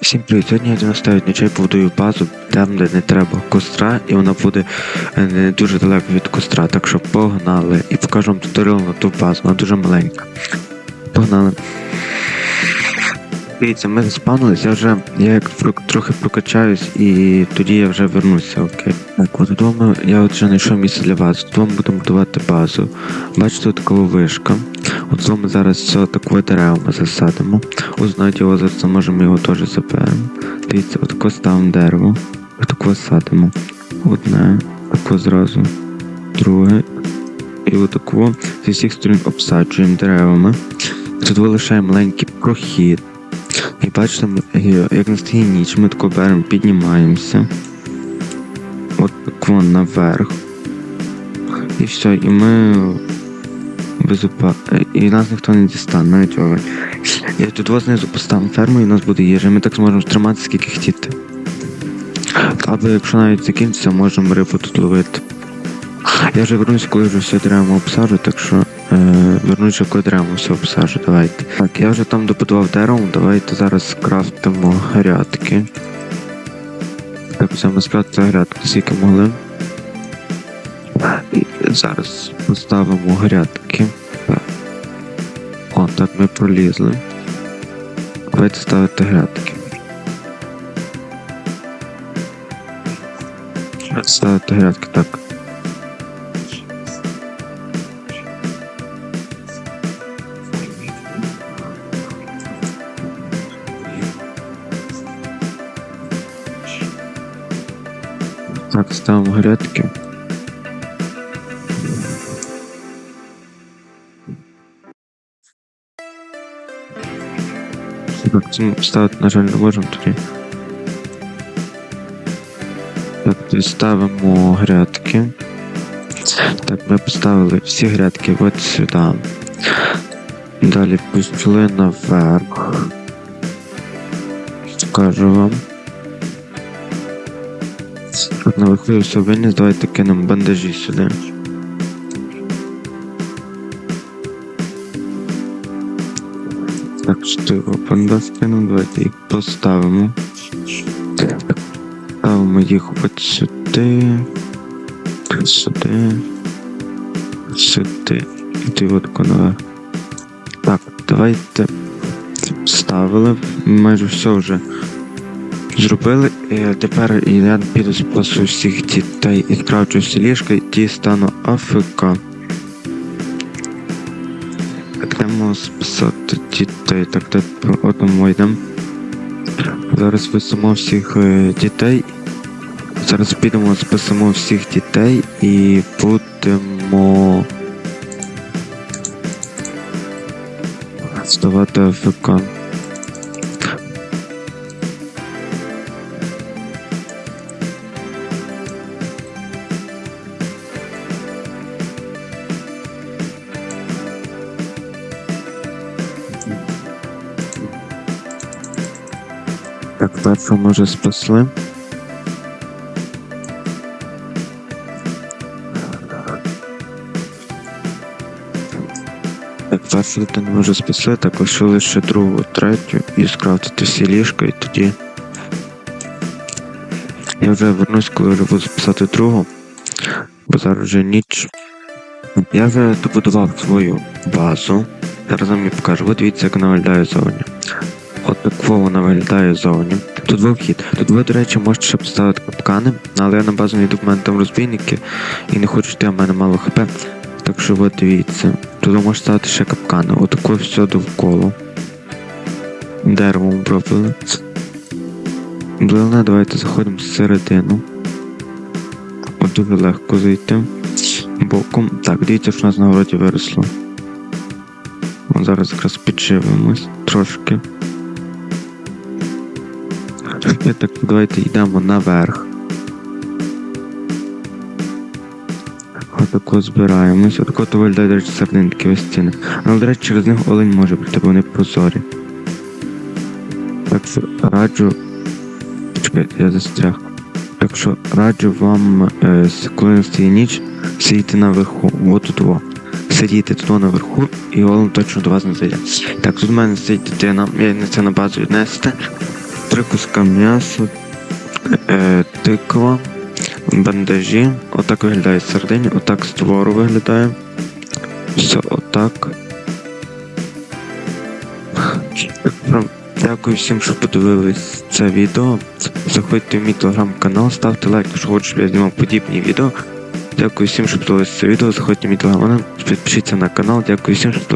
Всім привіт! Сьогодні я наставить нічей побудую базу там, де не треба костра, і вона буде е, не дуже далеко від костра. Так що погнали і покажу вам туторіал на ту базу, вона дуже маленька. Погнали. Дивіться, ми заспавнились, я вже я як трохи прокачаюсь і тоді я вже вернуся, окей. Так, от вдома я от вже знайшов місце для. Тут ми будемо будувати базу. Бачите, от така вишка. З вами зараз все таке деревами засадимо. Узнають його зараз можемо його теж заберемо. Дивіться, отако ставимо дерево, отако садимо. Одне, тако зразу, друге. І отако зі всіх сторін обсаджуємо деревами. Тут лишаємо маленький прохід. І бачите, як настає ніч, ми тако беремо, піднімаємося. От тако наверх. І все, і ми безопа... е, І нас ніхто не дістане, навіть овень. Я тут вас знизу поставимо ферму і у нас буде їжа. Ми так зможемо тримати скільки хотіти. Або якщо навіть закінчиться, можемо рибу тут ловити. Я вже вернусь, коли вже все дерево обсажу, так що е, вернусь, вже, коли дерево все обсажу, давайте. Так, я вже там добудував дерево, давайте зараз скрафтимо грядки. Так, ми скрафтимо грядки, скільки могли. Зараз поставимо грядки. О, так ми пролізли. Давайте ставити грядки. Ставити грядки, так. Так, ставимо грядки. Так, це ми на жаль, не можемо тоді. Так, ставимо грядки. Так, ми поставили всі грядки от сюди. Далі пішли наверх. Скажу вам. Наверху я все виніс, давайте кинемо бандажі сюди. Так, чотири бандаж кинемо, давайте їх поставимо. Ставимо їх от сюди. Сюди. Сюди. І ти от наверх. Так, давайте ставили. Майже все вже зробили. І тепер я піду спасу всіх дітей і скравчу всі ліжка, і ті стану АФК. Йдемо списати дітей. Так, де одному йдемо. Зараз висимо всіх е, дітей. Зараз підемо, списимо всіх дітей і будемо здавати АФК. Так, першого ми вже спасли. Так, першу дитину ми вже спасли, так лишили ще другу, третю і скрафтити всі ліжка і тоді. Я вже вернусь, коли вже буду спасати другу, бо зараз вже ніч. Я вже добудував свою базу. Зараз вам її покажу. От дивіться, як вона виглядає зовні. От вона виглядає зовні. Тут ви вхід. Тут ви, до речі, можете ще поставити капкани, але я на в мене там розбійники і не хочу йти, а в мене мало хп. Так що от дивіться. Тут ви можете ставити ще капкани. Отако все довкола. Деревом обробили. Блина, давайте заходимо всередину. От дуже легко зайти. Боком. Так, дивіться, що у нас на городі виросло. Зараз якраз підживимось трошки. І так, давайте йдемо наверх. Отако збираємось. Отако то виглядає, до речі, сердинки ось стіни. Але, до речі, через них олень може прийти, бо вони прозорі. Так що раджу. Чекайте, я застряг. Так що раджу вам, е, коли настає ніч, сидіти наверху. От тут во. Сидіти тут наверху, і олень точно до вас не зайде. Так, тут в мене стоїть дитина, я не це на базу віднести. Три куска м'яса, е, тиква, бандажі. Отак виглядає сардині, отак з твору виглядає. Все отак. Дякую всім, що подивились це відео. Заходьте в мій телеграм-канал, ставте лайк, якщо хочете, щоб я знімав подібні відео. Дякую всім, що подивились це відео. Заходьте в мій телеграм-канал, підпишіться на канал. Дякую всім, що подивились.